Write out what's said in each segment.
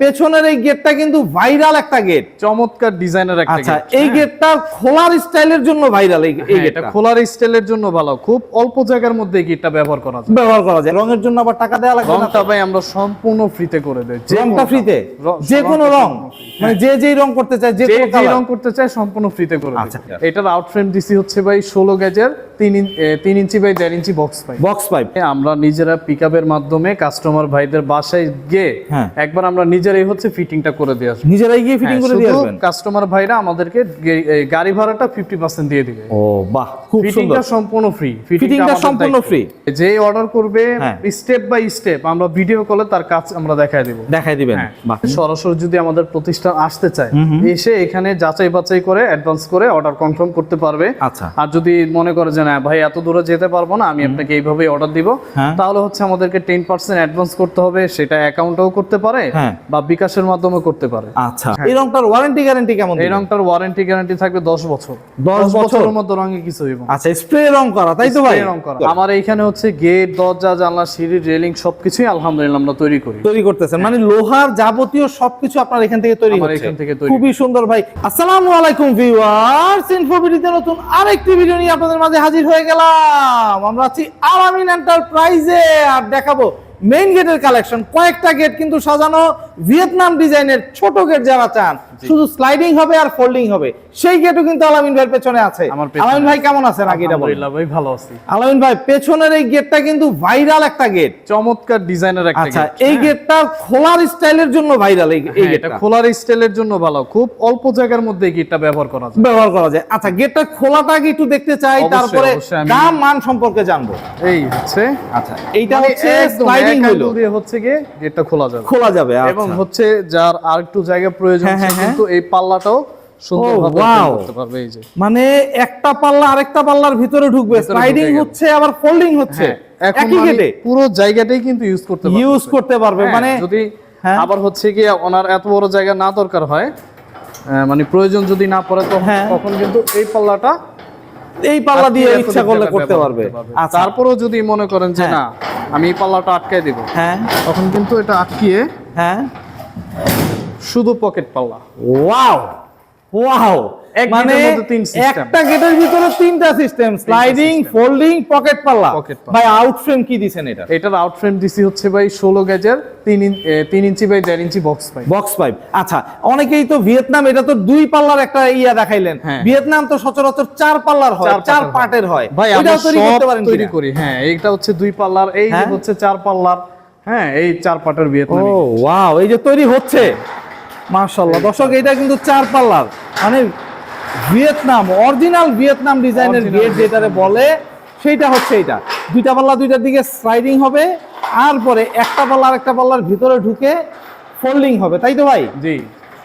পেছনের এই গেটটা কিন্তু ভাইরাল একটা গেট চমৎকার ডিজাইনের একটা আচ্ছা এই হ্যাঁ। গেটটা খোলার স্টাইলের জন্য ভাইরাল এই এই হ্যাঁ, গেটটা খোলার স্টাইলের জন্য ভালো। খুব অল্প জায়গার মধ্যে এই গেটটা ব্যবহার করা যায়। ব্যবহার করা যায়। রঙের জন্য আবার টাকা দেওয়া লাগবে না ভাই আমরা সম্পূর্ণ ফ্রিতে করে দেই। রংটা ফ্রিতে যে কোনো রং? মানে যে যেই রং করতে চায় যে যে রং করতে চায় সম্পূর্ণ ফ্রিতে করে আচ্ছা। আচ্ছা। এটার আউট ফ্রেম দিছি হচ্ছে ভাই ষোলো গেজের তিন তিন ইঞ্চি বাই দেড় ইঞ্চি বক্স পাই বক্স পাইপ আমরা নিজেরা পিকআপের মাধ্যমে কাস্টমার ভাইদের বাসায় গিয়ে হ্যাঁ। একবার আমরা নিজেরাই হচ্ছে ফিটিংটা করে দিয়ে আসব। নিজেরাই গিয়ে ফিটিং করে দিয়ে আসবেন? কাস্টমার ভাইরা আমাদেরকে গাড়ি ভাড়াটা ফিফটি পার্সেন্ট দিয়ে দিবে। ও বাহ খুব ফিটিংটা সম্পূর্ণ ফ্রি ফিটিংটা সম্পূর্ণ ফ্রি যে অর্ডার করবে হ্যাঁ। স্টেপ বাই স্টেপ আমরা ভিডিও কলে তার কাজ আমরা দেখায় দেব। দেখাই দিবেন। হ্যাঁ। বাহ। সরাসরি যদি আমাদের প্রতিষ্ঠান আসতে চায় এসে এখানে যাচাই বাছাই করে অ্যাডভান্স করে অর্ডার কনফার্ম করতে পারবে। আচ্ছা। আর যদি মনে করে যে না ভাই এত দূরে যেতে পারব না আমি আপনাকে এইভাবেই অর্ডার দিব। হ্যাঁ। তাহলে হচ্ছে আমাদেরকে টেন পার্সেন্ট অ্যাডভান্স করতে হবে সেটা অ্যাকাউন্টেও করতে পারে হ্যাঁ। বা বিকাশের মাধ্যমে করতে পারে। আচ্ছা। এই রংটার ওয়ারেন্টি গ্যারান্টি কেমন এই রংটার ওয়ারেন্টি গ্যারান্টি থাকবে দশ বছর। 10 বছরের মধ্যে রঙে কিছু হইব। আচ্ছা স্প্রে রং করা তাই তো ভাই? রং করা। আমার এইখানে হচ্ছে গেট দরজা জানলা সিঁড়ি রেলিং সবকিছুই আলহামদুলিল্লাহ আমরা তৈরি করি। তৈরি করতেছেন। মানে লোহার যাবতীয় সবকিছু আপনার এখান থেকে তৈরি হচ্ছে। এখান থেকে তৈরি। খুবই সুন্দর ভাই। আসসালামু আলাইকুম ভিউয়ার্স ইনফোবিডিতে নতুন আরেকটি ভিডিও নিয়ে আপনাদের মাঝে হাজির হয়ে গেলাম। আমরা আছি আলামিন এন্টারপ্রাইজে আর দেখাবো মেইন গেটের কালেকশন কয়েকটা গেট কিন্তু সাজানো ভিয়েতনাম ডিজাইনের ছোট গেট যারা চান শুধু স্লাইডিং হবে আর ফোল্ডিং হবে। সেই গেটও কিন্তু আলামিন ভাইয়ের পেছনে আছে। আলামিন ভাই কেমন আছেন? আগে এটা বলেন। ভাই ভালো আছি। আলামিন ভাই পেছনের এই গেটটা কিন্তু ভাইরাল একটা গেট চমৎকার ডিজাইনের একটা আচ্ছা এই গেটটা খোলার স্টাইলের জন্য ভাইরাল এই এই হ্যাঁ, গেটটা খোলার স্টাইলের জন্য ভালো। খুব অল্প জায়গার মধ্যে এই গেটটা ব্যবহার করা যায়। ব্যবহার করা যায়। আচ্ছা গেটটা খোলাটা আগে একটু দেখতে চাই তারপরে দাম মান সম্পর্কে জানব। এই হচ্ছে আচ্ছা এইটা মানে হচ্ছে স্লাইডিং এক হলো দিয়ে হচ্ছে গিয়ে গেটটা খোলা যাবে। খোলা যাবে এবং আচ্ছা হচ্ছে যার আর একটু জায়গা প্রয়োজন হ্যাঁ, হ্যাঁ, কিন্তু এই পাল্লাটাও মানে একটা পাল্লা আরেকটা পাল্লার ভিতরে ঢুকবে স্লাইডিং হচ্ছে আবার ফোল্ডিং হচ্ছে। হ্যাঁ, একই মানে গেটে পুরো জায়গাটাই কিন্তু ইউজ করতে পারবে। ইউজ করতে পারবে মানে যদি। আবার হচ্ছে কি ওনার এত বড় জায়গা না দরকার হয় মানে প্রয়োজন যদি না পড়ে তো হ্যাঁ। তখন কিন্তু এই পাল্লাটা এই পাল্লা দিয়ে ইচ্ছা করলে করতে পারবে। আচ্ছা। তারপরেও যদি মনে করেন যে। না আমি এই পাল্লাটা আটকে দিব। হ্যাঁ। তখন কিন্তু এটা আটকিয়ে হ্যাঁ। শুধু পকেট পাল্লা। ওয়াও ওয়াও মানে গেটের মধ্যে তিন system। একটা গেটের ভিতরে তিনটা সিস্টেম স্লাইডিং ফোল্ডিং পকেট পাল্লা ভাই আউট ফ্রেম কি দিছেন এটা? এটার আউট ফ্রেম দিছি হচ্ছে ভাই গেজের ইঞ্চি বাই ইঞ্চি বক্স পাই বক্স পাইপ আচ্ছা অনেকেই তো ভিয়েতনাম এটা তো দুই পাল্লার একটা ইয়া দেখাইলেন। হ্যাঁ। ভিয়েতনাম তো সচরাচর চার পাল্লার হয় চার পার্টের হয়। ভাই আমরা সব তৈরি করি। হ্যাঁ হচ্ছে দুই পাল্লার এই হ্যাঁ? হচ্ছে চার পাল্লার। হ্যাঁ এই চার পাটের ও ওয়াও এই যে তৈরি হচ্ছে। মাশাআল্লাহ দর্শক এটা কিন্তু চার পাল্লার। মানে ভিয়েতনাম অরিজিনাল ভিয়েতনাম ডিজাইনের গেট যেটারে বলে সেইটা হচ্ছে এটা দুইটা পাল্লা দুইটার দিকে স্লাইডিং হবে আর পরে একটা পাল্লা আর একটা পাল্লার ভিতরে ঢুকে ফোল্ডিং হবে। তাই তো ভাই? জি।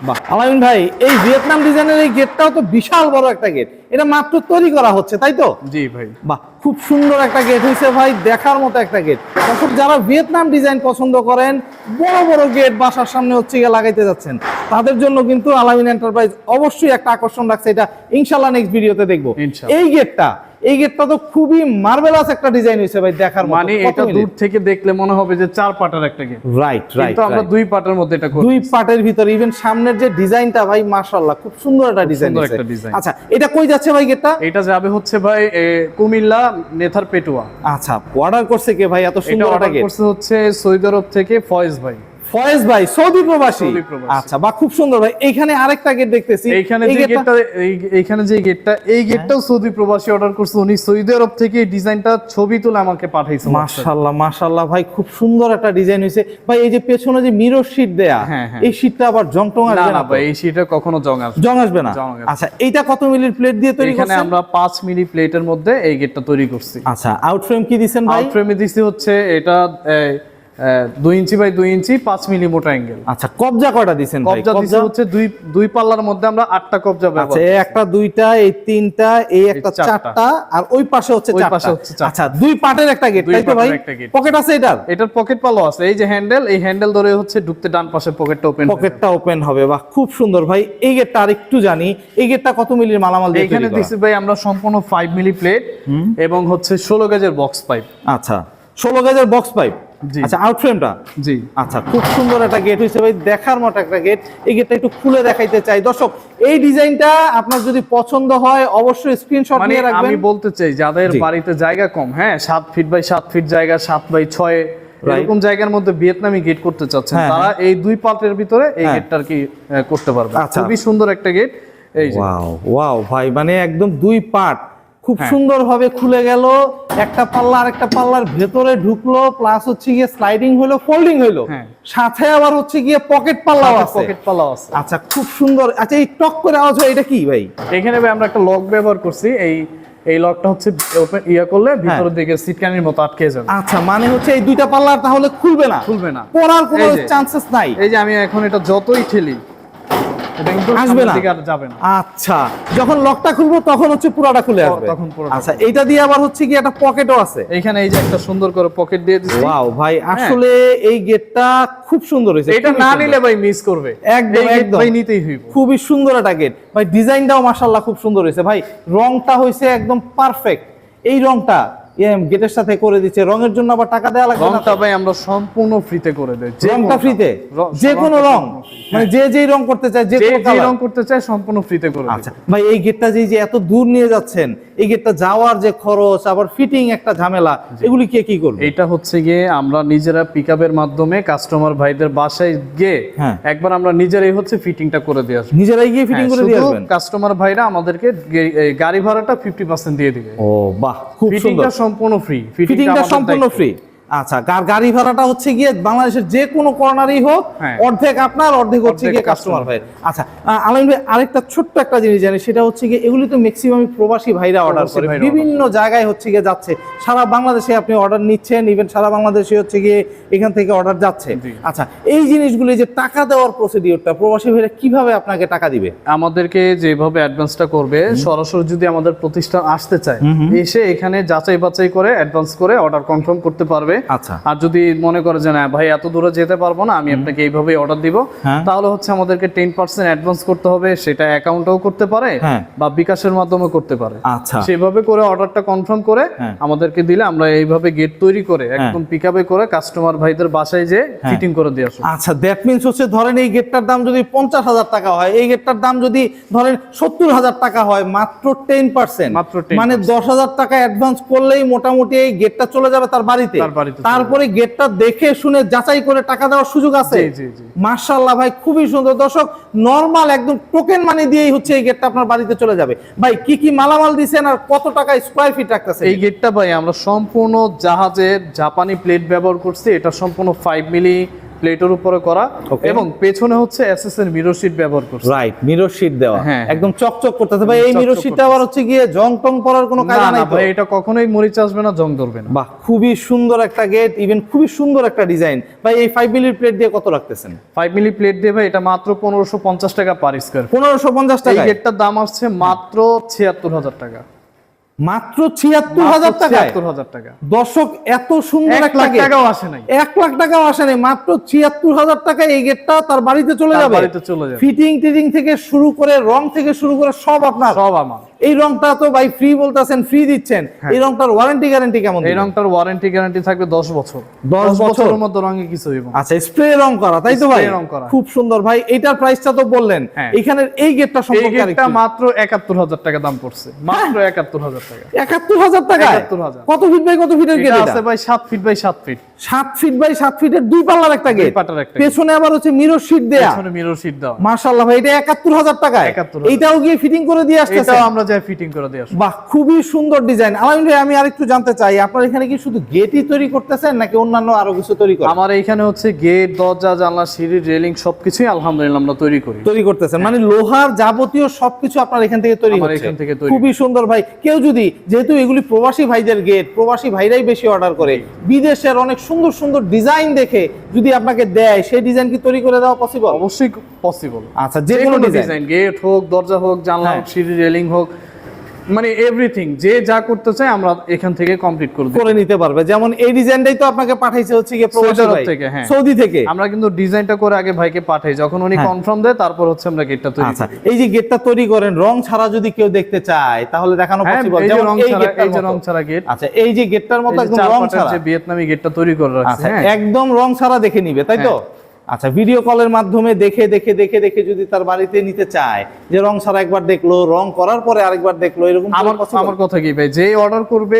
বাহ। আলামিন ভাই এই ভিয়েতনাম ডিজাইনের এই গেটটাও তো বিশাল বড় একটা গেট। এটা মাত্র তৈরি করা হচ্ছে তাই তো? জি ভাই। বাহ খুব সুন্দর একটা গেট হয়েছে ভাই দেখার মতো একটা গেট। দর্শক যারা ভিয়েতনাম ডিজাইন পছন্দ করেন বড় বড় গেট বাসার সামনে হচ্ছে গিয়ে লাগাইতে যাচ্ছেন। তাদের জন্য কিন্তু আলামিন এন্টারপ্রাইজ অবশ্যই একটা আকর্ষণ রাখছে এটা ইনশাল্লাহ নেক্সট ভিডিওতে দেখব। এই গেটটা এই গেটটা তো খুবই মার্বেলাস একটা ডিজাইন হয়েছে ভাই দেখার মানে এটা দূর থেকে দেখলে মনে হবে যে চার পাটের একটা গেট। রাইট রাইট কিন্তু আমরা দুই পাটের মধ্যে এটা করি দুই পার্টের ভিতরে ইভেন সামনের যে ডিজাইনটা ভাই মাশাআল্লাহ খুব সুন্দর একটা ডিজাইন একটা design। আচ্ছা এটা কই যাচ্ছে ভাই গেটটা? এটা যাবে হচ্ছে ভাই কুমিল্লা নেথার পেটুয়া। আচ্ছা অর্ডার করছে কে ভাই? এত সুন্দর একটা অর্ডার গেট করছে হচ্ছে সৌদি আরব থেকে ফয়েজ ভাই। ফয়েজ ভাই সৌদি প্রবাসী। আচ্ছা বা খুব সুন্দর ভাই এইখানে আরেকটা গেট দেখতেছি। এইখানে এই যে গেটটা- গেটটা এই- এইখানে যে গেটটা এই গেটটাও সৌদি প্রবাসী অর্ডার করছে। উনি সৌদি আরব থেকে এই ডিজাইনটা ছবি তুলে আমাকে পাঠাইছে মাশাআল্লাহ মাশাআল্লাহ ভাই খুব সুন্দর একটা ডিজাইন হয়েছে। ভাই এই যে পেছনে যে মিরর শীট দেয়া হ্যাঁ, হ্যাঁ। এই শীটটা আবার জং টং আসবে না ভাই এই শীটে কখনো জং আসবে জং আসবে না। আচ্ছা এইটা কত মিলির প্লেট দিয়ে তৈরি এখানে আমরা পাঁচ মিলি প্লেটের মধ্যে এই গেটটা তৈরি করছি। আচ্ছা আউট ফ্রেম কি দিছেন ভাই? আউট ফ্রেমে দিছি হচ্ছে এটা দুই ইঞ্চি বাই দুই ইঞ্চি পাঁচ মিলি মোটা অ্যাঙ্গেল আচ্ছা কবজা কয়টা দিছেন ভাই? কবজা দিছি হচ্ছে দুই দুই পাল্লার মধ্যে আমরা আটটা কবজা আচ্ছা এই একটা দুইটা এই তিনটা এই একটা চারটা। আর ওই পাশে হচ্ছে চারটা। আচ্ছা দুই পার্টের একটা গেট তাই তো ভাই? পাটের একটা। পকেট আছে এটার? এটার পকেট পালো আছে। এই যে হ্যান্ডেল এই হ্যান্ডেল ধরে হচ্ছে ঢুকতে ডান পাশে পকেটটা ওপেন পকেটটা ওপেন হবে। বাহ খুব সুন্দর ভাই। এই গেটটা আরেকটু জানি। এই গেটটা কত মিলির মালামাল দিয়ে এখানে দিছি ভাই আমরা সম্পূর্ণ ফাইভ মিলি প্লেট এবং হচ্ছে ষোলো গেজের বক্স পাইপ আচ্ছা ষোলো গেজের বক্স পাইপ। আচ্ছা আউট ফ্রেমটা জি। আচ্ছা খুব সুন্দর একটা গেট হয়েছে ভাই। দেখার মতো একটা গেট এই গেটটা একটু খুলে দেখাইতে চাই। দর্শক এই ডিজাইনটা আপনার যদি পছন্দ হয় অবশ্যই স্ক্রিনশট মানে নিয়ে রাখবেন। আমি বলতে চাই যাদের বাড়িতে জায়গা কম হ্যাঁ সাত ফিট বাই সাত ফিট জায়গা সাত বাই ছয় এরকম জায়গার মধ্যে ভিয়েতনামি গেট করতে চাচ্ছেন হ্যাঁ, তারা এই দুই পার্টের ভিতরে এই হ্যাঁ। গেটটা আর কি করতে পারবে। আচ্ছা। খুবই সুন্দর একটা গেট এই যে। ওয়াও ওয়াও ভাই মানে একদম দুই পার্ট। খুব হ্যাঁ। সুন্দরভাবে খুলে গেল। একটা পাল্লা আর একটা পাল্লার ভেতরে ঢুকলো প্লাস হচ্ছে গিয়ে স্লাইডিং হলো ফোল্ডিং হলো হ্যাঁ। সাথে আবার হচ্ছে গিয়ে পকেট পাল্লাও আছে। পকেট পালাও আছে। আচ্ছা খুব সুন্দর। আচ্ছা এই টক করে আওয়াজ হয় এটা কি ভাই? এখানে ভাই আমরা একটা লক ব্যবহার করছি। এই এই লকটা হচ্ছে ওপেন ইয়া করলে ভিতরের দিকে সিটকানির মতো আটকে যাবে। আচ্ছা মানে হচ্ছে এই দুইটা পাল্লা তাহলে খুলবে না? খুলবে না। পড়ার কোনো চান্সেস নাই। এই যে আমি এখন এটা যতই ঠেলি আসবে না? যাবে না। আচ্ছা যখন লকটা খুলবো তখন হচ্ছে পুরাটা খুলে আসবে। তখন আচ্ছা এইটা দিয়ে আবার হচ্ছে কি একটা পকেটও আছে? এইখানে এই যে একটা সুন্দর করে পকেট দিয়ে দিচ্ছি। ওয়াও ভাই আসলে এই গেটটা খুব সুন্দর হয়েছে এটা না। নিলে ভাই মিস করবে। একদম, একদম। ভাই নিতেই হইব। খুবই সুন্দর একটা গেট ভাই ডিজাইনটাও মাশাল্লাহ খুব সুন্দর হয়েছে। ভাই রংটা হয়েছে একদম পারফেক্ট এই রংটা গেটের সাথে করে দিচ্ছে রঙের জন্য আবার টাকা দেওয়া লাগবে না। ভাই আমরা সম্পূর্ণ ফ্রিতে করে দেই। রংটা ফ্রিতে যে কোনো রং? মানে যে যেই রং করতে চায় যে। রং করতে চায় সম্পূর্ণ ফ্রিতে করে আচ্ছা ভাই এই গেটটা যে যে এত দূর নিয়ে যাচ্ছেন এই গেটটা যাওয়ার যে খরচ আবার ফিটিং একটা ঝামেলা এগুলি কে কি করবে? এটা হচ্ছে গিয়ে আমরা নিজেরা পিকআপের মাধ্যমে কাস্টমার ভাইদের বাসায় গিয়ে হ্যাঁ। একবার আমরা নিজেরাই হচ্ছে ফিটিংটা করে দিয়ে আসব। নিজেরাই গিয়ে ফিটিং করে দিয়ে আসবেন? কাস্টমার ভাইরা আমাদেরকে গাড়ি ভাড়াটা ফিফটি পার্সেন্ট দিয়ে দিবে। ও বাহ খুব সুন্দর। সম্পূর্ণ ফ্রি ফিটিংটা সম্পূর্ণ ফ্রি আচ্ছা গাড়ি ভাড়াটা হচ্ছে গিয়ে বাংলাদেশের যে কোনো কর্নারই হোক হ্যাঁ। অর্ধেক আপনার অর্ধেক হচ্ছে গিয়ে কাস্টমার ভাই আচ্ছা আহ, আলামিন ভাই আরেকটা ছোট্ট একটা জিনিস জানি সেটা হচ্ছে গিয়ে এগুলি তো ম্যাক্সিমাম প্রবাসী ভাইরা অর্ডার করে। বিভিন্ন জায়গায় হচ্ছে গিয়ে যাচ্ছে। সারা বাংলাদেশে আপনি অর্ডার নিচ্ছেন ইভেন সারা বাংলাদেশে হচ্ছে গিয়ে এখান থেকে অর্ডার যাচ্ছে। আচ্ছা এই জিনিসগুলি যে টাকা দেওয়ার প্রসিডিওরটা প্রবাসী ভাইরা কীভাবে আপনাকে টাকা দিবে? আমাদেরকে যেভাবে অ্যাডভান্সটা করবে সরাসরি যদি আমাদের প্রতিষ্ঠান আসতে চায় এসে এখানে যাচাই বাছাই করে অ্যাডভান্স করে অর্ডার কনফার্ম করতে পারবে। আচ্ছা। আর যদি মনে করে যে না ভাই এত দূরে যেতে পারব না আমি আপনাকে এইভাবে অর্ডার দিব হ্যাঁ। তাহলে হচ্ছে আমাদেরকে টেন পার্সেন্ট অ্যাডভান্স করতে হবে সেটা অ্যাকাউন্টেও করতে পারে হ্যাঁ। বা বিকাশের মাধ্যমে করতে পারে। আচ্ছা। সেভাবে করে অর্ডারটা কনফার্ম করে হ্যাঁ। আমাদেরকে দিলে আমরা এইভাবে গেট তৈরি করে একদম পিক করে কাস্টমার ভাইদের বাসায় যে ফিটিং করে দিয়ে আসব আচ্ছা দ্যাট মিনস হচ্ছে ধরেন এই গেটটার দাম যদি পঞ্চাশ হাজার টাকা হয় এই গেটটার দাম যদি ধরেন সত্তর হাজার টাকা হয় মাত্র টেন পার্সেন্ট মাত্র মানে দশ হাজার টাকা অ্যাডভান্স করলেই মোটামুটি এই গেটটা চলে যাবে তার বাড়িতে। তার বাড়িতে। তারপরে গেটটা দেখে শুনে যাচাই করে টাকা দেওয়ার সুযোগ আছে। মার্শাল্লাহ ভাই খুবই সুন্দর। দর্শক নর্মাল একদম টোকেন মানি দিয়েই হচ্ছে এই গেটটা আপনার বাড়িতে চলে যাবে। ভাই কি কি মালামাল দিচ্ছেন আর কত টাকা স্কোয়ার ফিট রাখতেছে এই গেটটা ভাই আমরা সম্পূর্ণ জাহাজের জাপানি প্লেট ব্যবহার করছি। এটা সম্পূর্ণ ফাইভ মিলি প্লেটের উপরে করা এবং পেছনে হচ্ছে এসএস এর মিরর শিট ব্যবহার করছি। রাইট মিরর শিট দেওয়া। হ্যাঁ। একদম চকচক করতেছে। ভাই এই মিরর শিটটা আবার হচ্ছে গিয়ে জং টং পড়ার কোনো না নাই ভাই এটা কখনোই মরিচ আসবে না জং ধরবে না। বাহ খুবই সুন্দর একটা গেট ইভেন খুবই সুন্দর একটা ডিজাইন ভাই এই ফাইভ মিলি প্লেট দিয়ে কত রাখতেছেন? ফাইভ মিলি প্লেট দিয়ে ভাই এটা মাত্র পনেরোশো পঞ্চাশ টাকা পার স্কোয়ার পনেরোশো পঞ্চাশ এই টাকা গেটটার দাম আসছে মাত্র ছিয়াত্তর হাজার টাকা। মাত্র ছিয়াত্তর হাজার টাকা হাজার টাকা। দর্শক এত সুন্দর এক লাখ টাকাও আসে নাই। এক লাখ টাকাও আসে নাই। মাত্র ছিয়াত্তর হাজার টাকা এই গেটটা তার বাড়িতে চলে তার বাড়িতে চলে যাবে। ফিটিং টিটিং থেকে শুরু করে রং থেকে শুরু করে সব আপনার। সব আমার। এই রংটা তো ভাই ফ্রি বলতেছেন ফ্রি দিচ্ছেন। এই রংটার ওয়ারেন্টি গ্যারান্টি কেমন হ্যাঁ। এই রংটার ওয়ারেন্টি গ্যারান্টি থাকবে দশ বছর। 10 বছরের মধ্যে রঙে কিছু হইব। আচ্ছা স্প্রে রং করা তাই তো ভাই? রং করা। খুব সুন্দর। ভাই এটার প্রাইসটা তো বললেন। হ্যাঁ। এখানের এই গেটটা এই সম্পর্কে গেটটা আরেকটু- মাত্র একাত্তর হাজার টাকা দাম পড়ছে। মাত্র একাত্তর হাজার টাকা। একাত্তর হাজার টাকা 71,000 কত ফিট বাই কত ফিটের গেট এটা আছে ভাই সাত ফিট বাই সাত ফিট সাত ফিট বাই সাত ফিটের দুই পাল্লার একটা গেট পাটার একটা পেছনে আবার হচ্ছে মিরর শীট দেয়া। পেছনে মিরর শিট দেওয়া। মার্শাল্লাহ ভাই এটা একাত্তর হাজার টাকায়। 71,000 এইটাও গিয়ে ফিটিং করে দিয়ে আসতেছে। এটাও আমরা যাই ফিটিং করে বাহ খুবই সুন্দর ডিজাইন আলামিন ভাই আমি আরেকটু জানতে চাই আপনার এখানে কি শুধু গেটই তৈরি করতেছেন নাকি অন্যান্য আরও কিছু তৈরি করেন? আমার এইখানে হচ্ছে গেট দরজা জানলা সিঁড়ি রেলিং সবকিছুই আলহামদুলিল্লাহ আমরা তৈরি করি। তৈরি করতেছেন। মানে লোহার যাবতীয় সবকিছু আপনার এখান থেকে তৈরি হচ্ছে। এখান থেকে তৈরি। খুবই সুন্দর ভাই। কেউ যদি যেহেতু এগুলি প্রবাসী ভাইদের গেট প্রবাসী ভাইরাই বেশি অর্ডার করে বিদেশের অনেক সুন্দর সুন্দর ডিজাইন দেখে যদি আপনাকে দেয় সেই ডিজাইন কি তৈরি করে দেওয়া পসিবল অবশ্যই পসিবল আচ্ছা যে কোনো ডিজাইন ডিজাইন গেট হোক দরজা হোক জানলা হ্যাঁ। হোক সিঁড়ি রেলিং হোক মানে এভরিথিং যে যা করতে চায় আমরা এখান থেকে কমপ্লিট করে করে নিতে পারবে। যেমন এই ডিজাইনটাই তো আপনাকে পাঠাইছে হচ্ছে গিয়ে প্রবাসী ভাই। থেকে, হ্যাঁ। সৌদি থেকে। আমরা কিন্তু ডিজাইনটা করে আগে ভাইকে পাঠাই। যখন উনি হ্যাঁ। কনফার্ম দেয় তারপর হচ্ছে আমরা গেটটা তৈরি আচ্ছা এই যে গেটটা তৈরি করেন রং ছাড়া যদি কেউ দেখতে চায় তাহলে দেখানো হ্যাঁ পসিবল এই যে যেমন এই গেটটার এই যে রং ছাড়া গেট আচ্ছা এই যে গেটটার মতো একদম রং ছাড়া। যে ভিয়েতনামি গেটটা তৈরি করে রাখছে আচ্ছা হ্যাঁ। একদম রং ছাড়া দেখে নিবে তাই তো? আচ্ছা ভিডিও কলের মাধ্যমে দেখে দেখে দেখে দেখে যদি তার বাড়িতে নিতে চায় যে রং ছাড়া একবার দেখল রং করার পরে আরেকবার দেখল এরকম আমার? আমার কথা কি ভাই? যে অর্ডার করবে।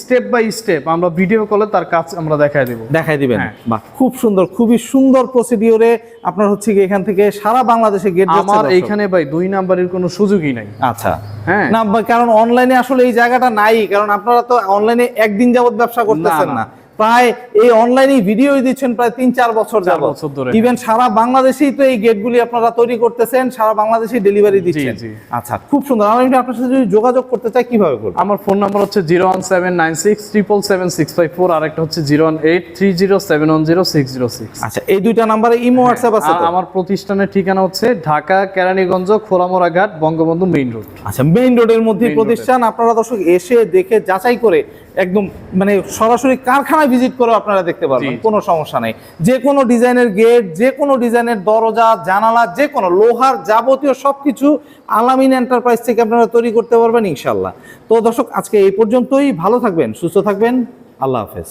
স্টেপ বাই স্টেপ আমরা ভিডিও কলে তার কাজ আমরা দেখায় দেব। দেখাই দিবেন। হ্যাঁ। বাহ খুব সুন্দর খুবই সুন্দর প্রসিডিওরে আপনার হচ্ছে কি এখান থেকে সারা বাংলাদেশে গেট আমার এইখানে ভাই দুই নাম্বারের কোনো সুযোগই নাই। আচ্ছা। হ্যাঁ। না কারণ অনলাইনে আসলে এই জায়গাটা নাই কারণ আপনারা তো অনলাইনে একদিন যাবত ব্যবসা করতেছেন না। প্রায় এই অনলাইনে ভিডিও দিচ্ছেন প্রায় তিন চার বছর ধরে। ইভেন সারা বাংলাদেশেই তো এই গেটগুলি আপনারা তৈরি করতেছেন সারা বাংলাদেশেই ডেলিভারি দিচ্ছেন। আচ্ছা খুব সুন্দর। আমি আপনার সাথে যদি যোগাযোগ করতে চাই কীভাবে করব? আমার ফোন নাম্বার হচ্ছে zero one seven nine six triple seven six five four আর একটা হচ্ছে zero one eight three zero seven one zero six zero six আচ্ছা এই দুইটা নাম্বারে ইমো হোয়াটসঅ্যাপ আছে আমার প্রতিষ্ঠানের ঠিকানা হচ্ছে ঢাকা কেরানীগঞ্জ খোলামোড়া ঘাট বঙ্গবন্ধু মেইন রোড আচ্ছা মেইন রোডের মধ্যে প্রতিষ্ঠান আপনারা দর্শক এসে দেখে যাচাই করে একদম মানে সরাসরি কারখানায় ভিজিট করে আপনারা দেখতে পারবেন কোনো সমস্যা নেই। যে কোনো ডিজাইনের গেট যে কোনো ডিজাইনের দরজা জানালা যে কোনো লোহার যাবতীয় সব কিছু আলামিন এন্টারপ্রাইজ থেকে আপনারা তৈরি করতে পারবেন ইনশাল্লাহ তো দর্শক আজকে এই পর্যন্তই। ভালো থাকবেন সুস্থ থাকবেন। আল্লাহ হাফেজ।